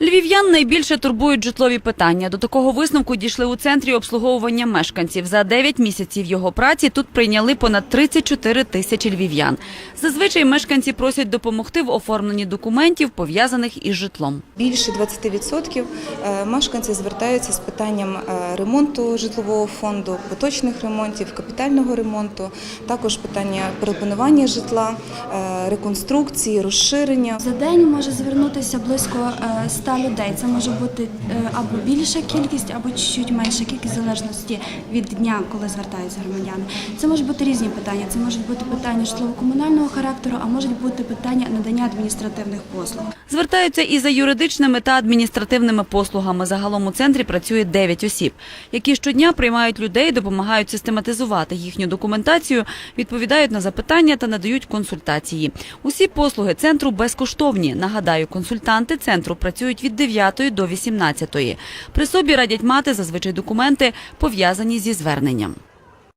Львів'ян найбільше турбують житлові питання. До такого висновку дійшли у центрі обслуговування мешканців. За 9 місяців його праці тут прийняли понад 34 тисячі львів'ян. Зазвичай мешканці просять допомогти в оформленні документів, пов'язаних із житлом. Більше 20% е, мешканці звертаються з питанням е, ремонту житлового фонду, поточних ремонтів, капітального ремонту, також питання перепланування житла, е, реконструкції, розширення. За день може звернутися близько е, 100 людей. Це може бути е, або більша кількість, або чуть менша кількість в залежності від дня, коли звертаються громадяни. Це можуть бути різні питання. Це можуть бути питання житлово-комунального характеру, а можуть бути питання надання адміністративних послуг. Звертаються і за юридичними та адміністративними послугами. Загалом у центрі працює 9 осіб, які щодня приймають людей, допомагають систематизувати їхню документацію, відповідають на запитання та надають консультації. Усі послуги центру безкоштовні. Нагадаю, консультанти центру працюють від 9 до 18. При собі радять мати зазвичай документи, пов'язані зі зверненням.